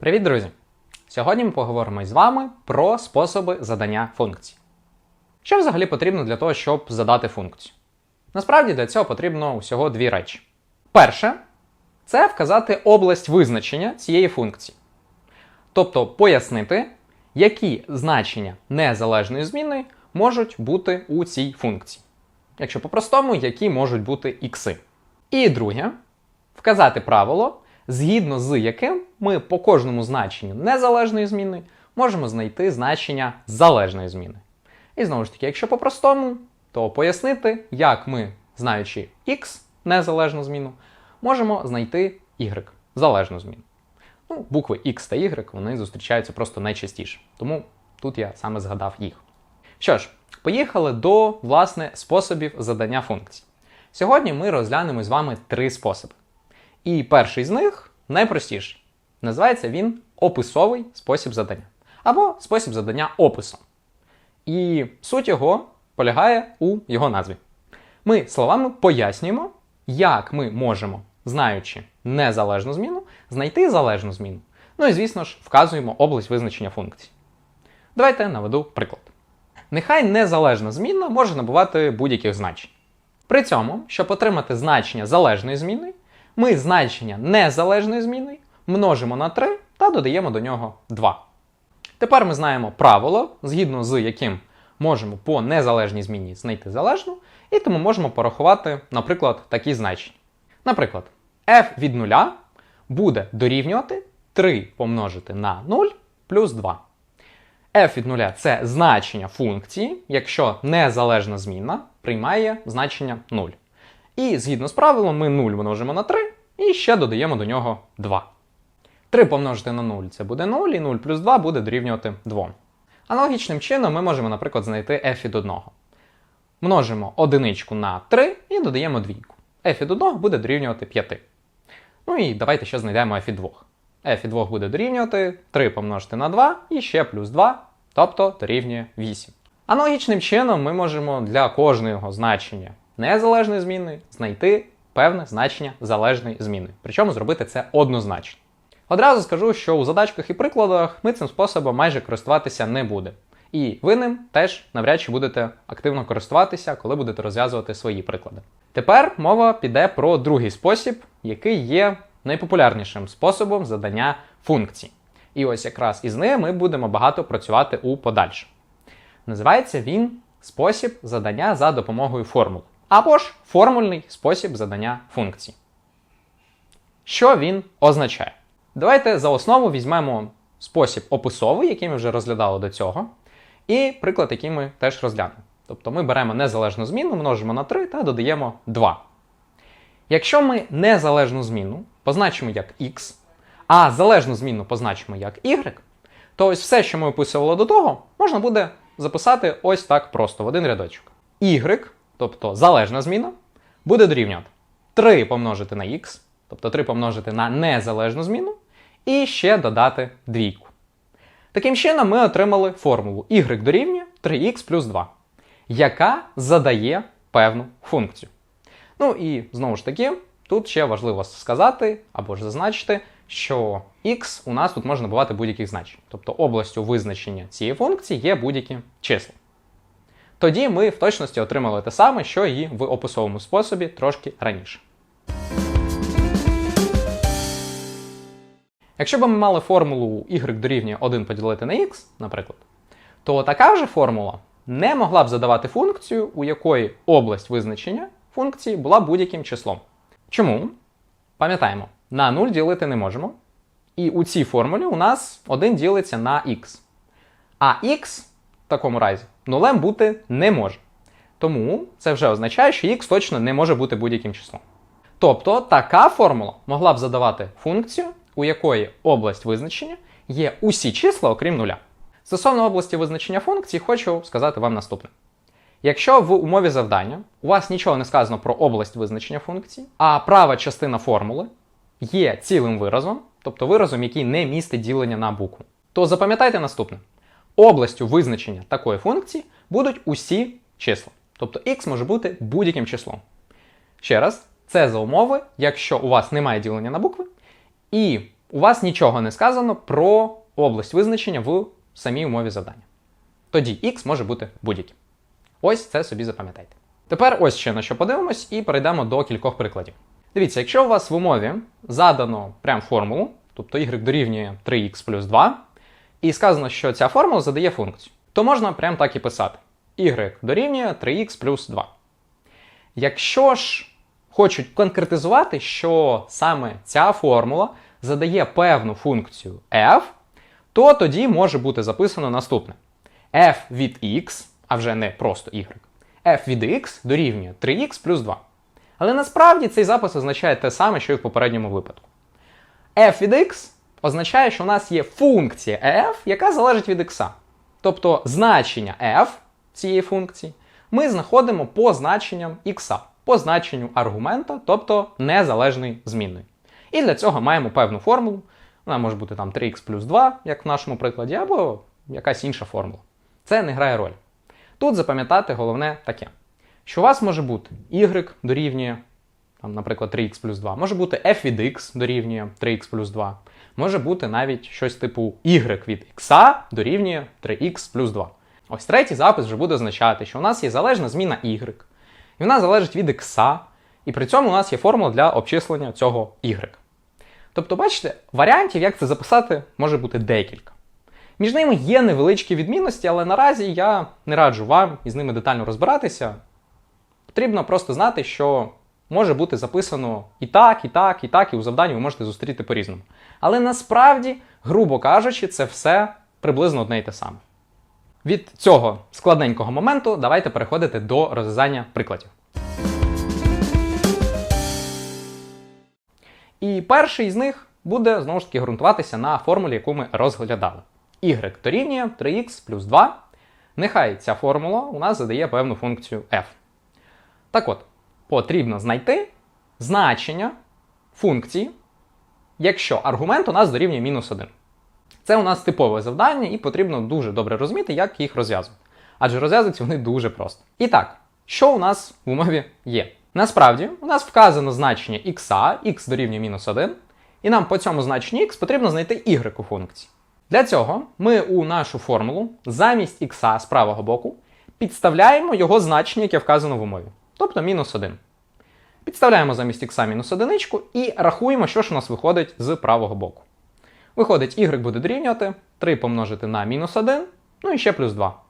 Привіт, друзі! Сьогодні ми поговоримо з вами про способи задання функцій. Що взагалі потрібно для того, щоб задати функцію? Насправді для цього потрібно усього дві речі. Перше це вказати область визначення цієї функції. Тобто пояснити, які значення незалежної зміни можуть бути у цій функції. Якщо по-простому, які можуть бути ікси. І друге, вказати правило, згідно з яким ми по кожному значенню незалежної зміни можемо знайти значення залежної зміни. І знову ж таки, якщо по-простому, то пояснити, як ми, знаючи x незалежну зміну, можемо знайти y залежну зміну. Ну, букви X та Y вони зустрічаються просто найчастіше. Тому тут я саме згадав їх. Що ж, поїхали до власне способів задання функцій. Сьогодні ми розглянемо з вами три способи. І перший з них найпростіший. Називається він описовий спосіб задання. Або спосіб задання описом. І суть його полягає у його назві. Ми словами пояснюємо, як ми можемо, знаючи незалежну зміну, знайти залежну зміну. Ну і, звісно ж, вказуємо область визначення функцій. Давайте наведу приклад. Нехай незалежна змінна може набувати будь-яких значень. При цьому, щоб отримати значення залежної зміни, ми значення незалежної зміни множимо на 3 та додаємо до нього 2. Тепер ми знаємо правило, згідно з яким можемо по незалежній зміні знайти залежну, і тому можемо порахувати, наприклад, такі значення. Наприклад, f від 0 буде дорівнювати 3 помножити на 0 плюс 2. f від 0 це значення функції, якщо незалежна змінна приймає значення 0. І згідно з правилом, ми 0 множимо на 3 і ще додаємо до нього 2. 3 помножити на 0 це буде 0, і 0 плюс 2 буде дорівнювати 2. Аналогічним чином ми можемо, наприклад, знайти f від 1. Множимо одиничку на 3 і додаємо двійку. f від 1 буде дорівнювати 5. Ну і давайте ще знайдемо f від 2. f від 2 буде дорівнювати 3 помножити на 2 і ще плюс 2, тобто дорівнює 8. Аналогічним чином ми можемо для кожного значення незалежної зміни знайти певне значення залежної зміни. Причому зробити це однозначно. Одразу скажу, що у задачках і прикладах ми цим способом майже користуватися не будемо. І ви ним теж навряд чи будете активно користуватися, коли будете розв'язувати свої приклади. Тепер мова піде про другий спосіб, який є найпопулярнішим способом задання функцій. І ось якраз із ним ми будемо багато працювати у подальшому. Називається він спосіб задання за допомогою формул. Або ж формульний спосіб задання функцій. Що він означає? Давайте за основу візьмемо спосіб описовий, який ми вже розглядали до цього, і приклад, який ми теж розглянемо. Тобто ми беремо незалежну зміну, множимо на 3 та додаємо 2. Якщо ми незалежну зміну позначимо як x, а залежну зміну позначимо як y, то ось все, що ми описували до того, можна буде записати ось так просто в один рядочок. y, тобто залежна зміна, буде дорівнювати 3 помножити на x, тобто 3 помножити на незалежну зміну, і ще додати двійку. Таким чином, ми отримали формулу y дорівнює 3х плюс 2, яка задає певну функцію. Ну і знову ж таки, тут ще важливо сказати або ж зазначити, що x у нас тут може набувати будь-яких значень. Тобто областю визначення цієї функції є будь-які числа. Тоді ми в точності отримали те саме, що і в описовому способі трошки раніше. Якщо б ми мали формулу y дорівнює 1 поділити на x, наприклад, то така вже формула не могла б задавати функцію, у якої область визначення функції була будь-яким числом. Чому? Пам'ятаємо, на 0 ділити не можемо. І у цій формулі у нас 1 ділиться на x. А x в такому разі нулем бути не може. Тому це вже означає, що x точно не може бути будь-яким числом. Тобто така формула могла б задавати функцію, у якої область визначення є усі числа, окрім нуля. Стосовно області визначення функції, хочу сказати вам наступне. Якщо в умові завдання у вас нічого не сказано про область визначення функції, а права частина формули є цілим виразом, тобто виразом, який не містить ділення на букву, то запам'ятайте наступне: областю визначення такої функції будуть усі числа. Тобто x може бути будь-яким числом. Ще раз, це за умови, якщо у вас немає ділення на букви, і у вас нічого не сказано про область визначення в самій умові завдання. Тоді x може бути будь-яким. Ось це собі запам'ятайте. Тепер ось ще на що подивимось і перейдемо до кількох прикладів. Дивіться, якщо у вас в умові задано прям формулу, тобто y дорівнює 3x плюс 2, і сказано, що ця формула задає функцію, то можна прям так і писати: y дорівнює 3x плюс 2. Якщо ж хочуть конкретизувати, що саме ця формула задає певну функцію f, то тоді може бути записано наступне: f від x, а вже не просто y, f від x дорівнює 3x плюс 2. Але насправді цей запис означає те саме, що і в попередньому випадку. f від x означає, що у нас є функція f, яка залежить від x. Тобто значення f цієї функції ми знаходимо по значенням x, по значенню аргумента, тобто незалежної змінної. І для цього маємо певну формулу. Вона може бути там 3х плюс 2, як в нашому прикладі, або якась інша формула. Це не грає роль. Тут запам'ятати головне таке, що у вас може бути y дорівнює, там, наприклад, 3х плюс 2, може бути f від x дорівнює 3х плюс 2, може бути навіть щось типу y від x дорівнює 3х плюс 2. Ось третій запис вже буде означати, що у нас є залежна зміна y, і вона залежить від x, і при цьому у нас є формула для обчислення цього y. Тобто, бачите, варіантів, як це записати, може бути декілька. Між ними є невеличкі відмінності, але наразі я не раджу вам із ними детально розбиратися. Потрібно просто знати, що може бути записано і так, і так, і так, і у завданні ви можете зустріти по-різному. Але насправді, грубо кажучи, це все приблизно одне й те саме. Від цього складненького моменту давайте переходити до розв'язання прикладів. І перший з них буде знову ж таки ґрунтуватися на формулі, яку ми розглядали. y дорівнює 3x плюс 2. Нехай ця формула у нас задає певну функцію f. Так от, потрібно знайти значення функції, якщо аргумент у нас дорівнює мінус 1. Це у нас типове завдання, і потрібно дуже добре розуміти, як їх розв'язувати. Адже розв'язуються вони дуже просто. І так, що у нас в умові є? Насправді, у нас вказано значення x, x дорівнює мінус 1, і нам по цьому значенню x потрібно знайти y у функції. Для цього ми у нашу формулу замість x з правого боку підставляємо його значення, яке вказано в умові, тобто мінус 1. Підставляємо замість x мінус 1 і рахуємо, що ж у нас виходить з правого боку. Виходить, y буде дорівнювати 3 помножити на мінус 1, ну і ще плюс 2.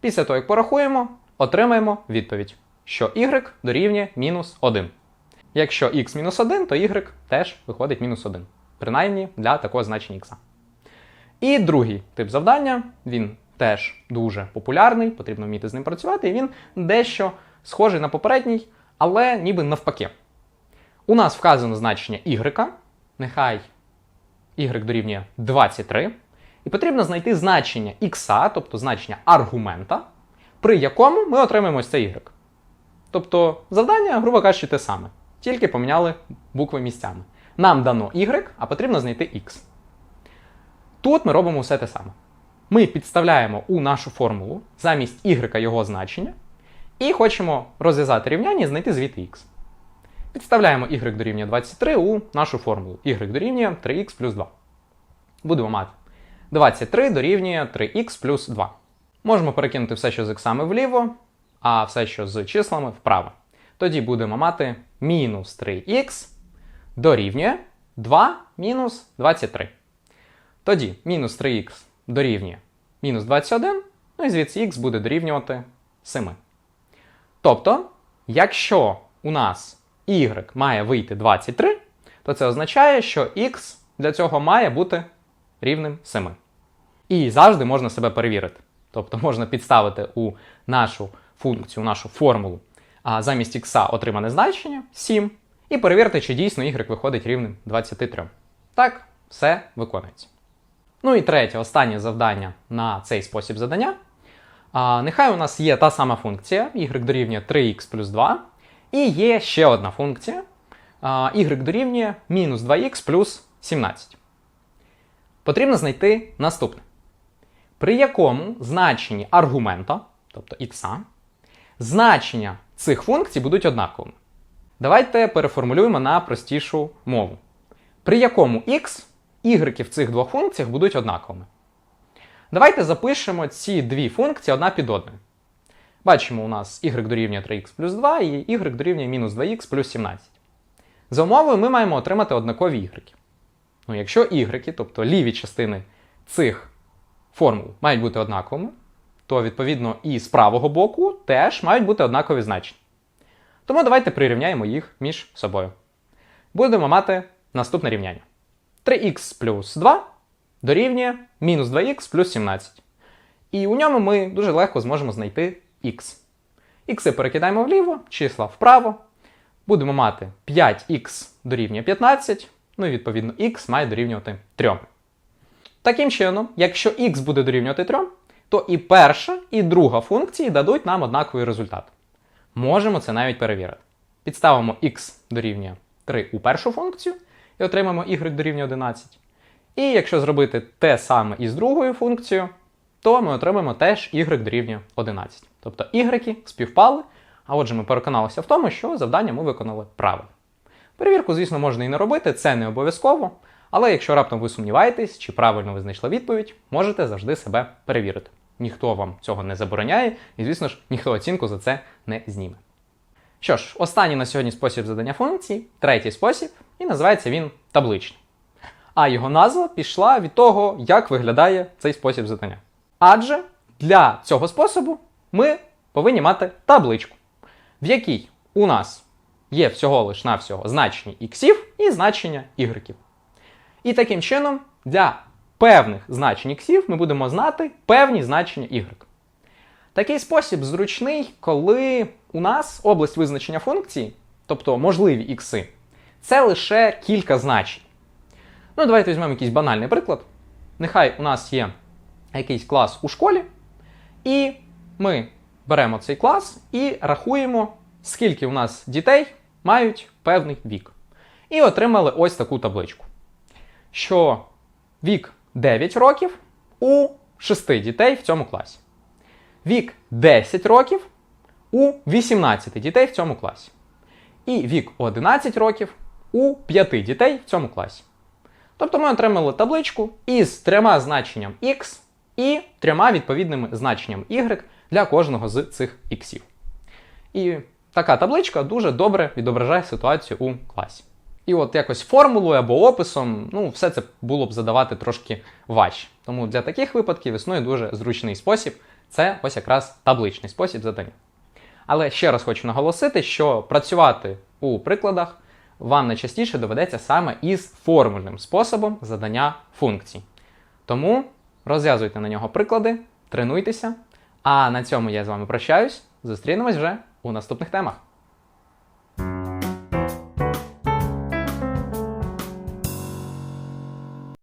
Після того, як порахуємо, отримаємо відповідь, що y дорівнює мінус 1. Якщо x мінус 1, то y теж виходить мінус 1. Принаймні для такого значення x. І другий тип завдання, він теж дуже популярний, потрібно вміти з ним працювати, і він дещо схожий на попередній, але ніби навпаки. У нас вказано значення y, нехай y дорівнює 23, і потрібно знайти значення x, тобто значення аргумента, при якому ми отримаємо ось це y. Тобто завдання, грубо кажучи, те саме, тільки поміняли букви місцями. Нам дано y, а потрібно знайти x. Тут ми робимо все те саме. Ми підставляємо у нашу формулу замість y його значення, і хочемо розв'язати рівняння і знайти звідти x. Підставляємо y дорівнює 23 у нашу формулу. y дорівнює 3x плюс 2. Будемо мати 23 дорівнює 3x плюс 2. Можемо перекинути все, що з іксами вліво, а все, що з числами вправо. Тоді будемо мати мінус 3х дорівнює 2 мінус 23. Тоді мінус 3х дорівнює мінус 21, ну і звідси х буде дорівнювати 7. Тобто, якщо у нас y має вийти 23, то це означає, що x для цього має бути рівним 7. І завжди можна себе перевірити. Тобто можна підставити у нашу функцію, у нашу формулу а замість x отримане значення 7, і перевірити, чи дійсно y виходить рівним 23. Так, все виконується. Ну і третє, останнє завдання на цей спосіб задання. А, Нехай у нас є та сама функція, y дорівнює 3x плюс 2, і є ще одна функція, а, y дорівнює мінус 2х плюс 17. Потрібно знайти наступне. При якому значенні аргумента, тобто x, значення цих функцій будуть однаковими. Давайте переформулюємо на простішу мову. При якому x ігреки в цих двох функціях будуть однаковими. Давайте запишемо ці дві функції одна під одною. Бачимо, у нас y дорівнює 3х плюс 2 і y дорівнює мінус 2х плюс 17. За умовою ми маємо отримати однакові ігреки. Ну, якщо ігреки, тобто ліві частини цих формул мають бути однаковими, то відповідно і з правого боку теж мають бути однакові значення. Тому давайте прирівняємо їх між собою. Будемо мати наступне рівняння. 3х плюс 2 дорівнює мінус 2х плюс 17. І у ньому ми дуже легко зможемо знайти х. Х перекидаємо вліво, числа вправо. Будемо мати 5х дорівнює 15, ну і відповідно х має дорівнювати 3. Таким чином, якщо х буде дорівнювати 3, то і перша, і друга функції дадуть нам однаковий результат. Можемо це навіть перевірити. Підставимо х дорівнює 3 у першу функцію і отримаємо y дорівнює 11. І якщо зробити те саме із другою функцією, то ми отримаємо теж y дорівнює 11. Тобто y співпали, а отже, ми переконалися в тому, що завдання ми виконали правильно. Перевірку, звісно, можна і не робити, це не обов'язково. Але якщо раптом ви сумніваєтесь, чи правильно ви знайшли відповідь, можете завжди себе перевірити. Ніхто вам цього не забороняє, і, звісно ж, ніхто оцінку за це не зніме. Що ж, останній на сьогодні спосіб задання функції, третій спосіб, і називається він табличний. А його назва пішла від того, як виглядає цей спосіб задання. Адже для цього способу ми повинні мати табличку, в якій у нас є всього лиш навсього значення іксів і значення ігреків. І таким чином, для певних значень іксів ми будемо знати певні значення y. Такий спосіб зручний, коли у нас область визначення функції, тобто можливі ікси, це лише кілька значень. Ну, давайте візьмемо якийсь банальний приклад. Нехай у нас є якийсь клас у школі, і ми беремо цей клас і рахуємо, скільки у нас дітей мають певний вік. І отримали ось таку табличку. Що вік 9 років у 6 дітей в цьому класі. Вік 10 років у 18 дітей в цьому класі. І вік 11 років у 5 дітей в цьому класі. Тобто ми отримали табличку із трьома значенням x і трьома відповідними значенням y для кожного з цих іксів. І така табличка дуже добре відображає ситуацію у класі. І от якось формулою або описом, ну, все це було б задавати трошки важче. Тому для таких випадків існує дуже зручний спосіб. Це ось якраз табличний спосіб задання. Але ще раз хочу наголосити, що працювати у прикладах вам найчастіше доведеться саме із формульним способом задання функцій. Тому розв'язуйте на нього приклади, тренуйтеся. А на цьому я з вами прощаюсь. Зустрінемось вже у наступних темах.